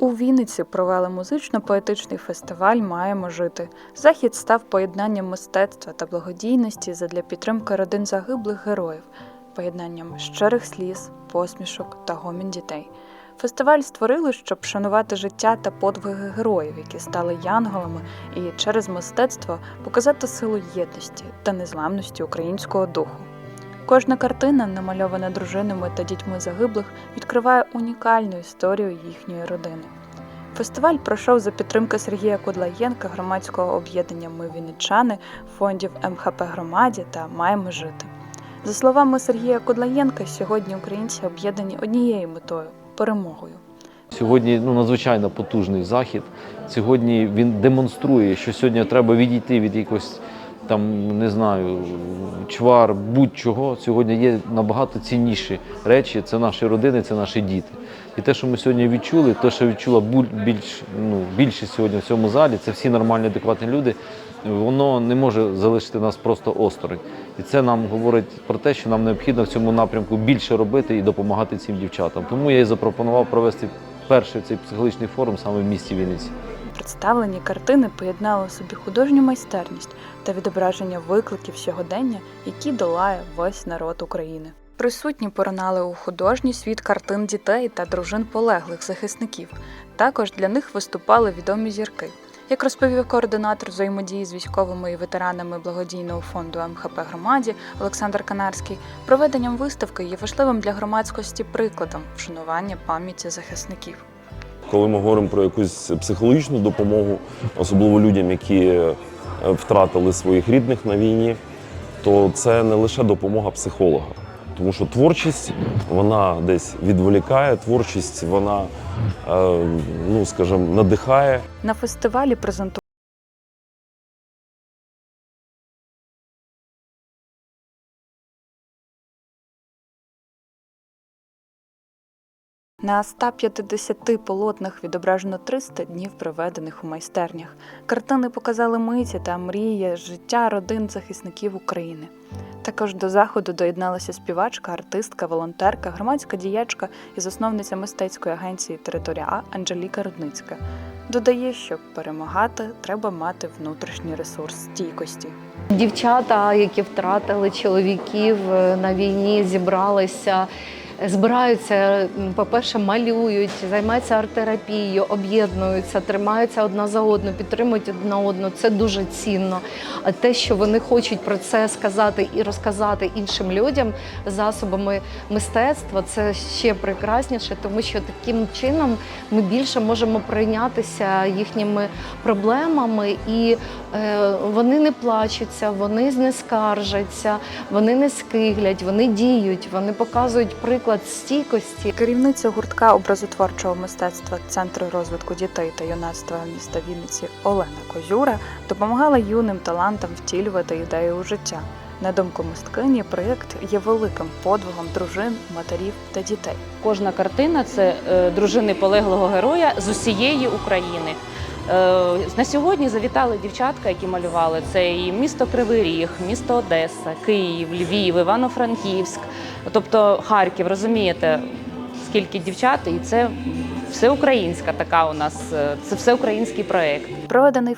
У Вінниці провели музично-поетичний фестиваль Маємо жити. Захід став поєднанням мистецтва та благодійності задля підтримки родин загиблих героїв, поєднанням щирих сліз, посмішок та гомін дітей. Фестиваль створили, щоб шанувати життя та подвиги героїв, які стали янголами, і через мистецтво показати силу єдності та незламності українського духу. Кожна картина, намальована дружинами та дітьми загиблих, відкриває унікальну історію їхньої родини. Фестиваль пройшов за підтримки Сергія Кудлаєнка, громадського об'єднання Ми Вінничани, фондів МХП Громаді та Маємо жити. За словами Сергія Кудлаєнка, сьогодні українці об'єднані однією метою перемогою. Сьогодні ну, надзвичайно потужний захід. Сьогодні він демонструє, що сьогодні треба відійти від якогось там, не знаю, чвар, будь-чого. Сьогодні є набагато цінніші речі. Це наші родини, це наші діти. І те, що ми сьогодні відчули, те, що відчула більш, ну, більшість сьогодні в цьому залі, це всі нормальні, адекватні люди. Воно не може залишити нас просто осторонь. І це нам говорить про те, що нам необхідно в цьому напрямку більше робити і допомагати цим дівчатам. Тому я і запропонував провести перший цей психологічний форум саме в місті Вінниці. Представлені картини поєднали в собі художню майстерність та відображення викликів сьогодення, які долає весь народ України. Присутні поронали у художній світ картин дітей та дружин полеглих захисників. Також для них виступали відомі зірки. Як розповів координатор взаємодії з військовими і ветеранами благодійного фонду МХП громаді Олександр Канарський, проведенням виставки є важливим для громадськості прикладом вшанування пам'яті захисників. Коли ми говоримо про якусь психологічну допомогу, особливо людям, які е, втратили своїх рідних на війні, то це не лише допомога психолога. Тому що творчість вона десь відволікає, творчість вона, е, ну скажімо, надихає. На фестивалі презентували На 150 полотнах відображено 300 днів, проведених у майстернях. Картини показали миті та мрії життя родин захисників України. Також до заходу доєдналася співачка, артистка, волонтерка, громадська діячка і засновниця мистецької агенції Територія А Анжеліка Рудницька. Додає, що перемагати треба мати внутрішній ресурс стійкості. Дівчата, які втратили чоловіків е, на війні, зібралися. Збираються, по-перше, малюють, займаються арт-терапією, об'єднуються, тримаються одна за одну, підтримують одна одну. Це дуже цінно. А те, що вони хочуть про це сказати і розказати іншим людям засобами мистецтва, це ще прекрасніше, тому що таким чином ми більше можемо прийнятися їхніми проблемами, і е, вони не плачуться, вони не скаржаться, вони не скиглять, вони діють, вони показують приклад стійкості. Керівниця гуртка образотворчого мистецтва Центру розвитку дітей та юнацтва міста Вінниці Олена Козюра допомагала юним талантам втілювати ідеї у життя. На думку мисткині, проєкт є великим подвигом дружин, матерів та дітей. Кожна картина це е, дружини полеглого героя з усієї України. Е, На сьогодні завітали дівчатка, які малювали. Це і місто Кривий Ріг, місто Одеса, Київ, Львів, Івано-Франківськ, тобто Харків. Розумієте, скільки дівчат, і це всеукраїнська така у нас, е, це всеукраїнський проєкт. Проведений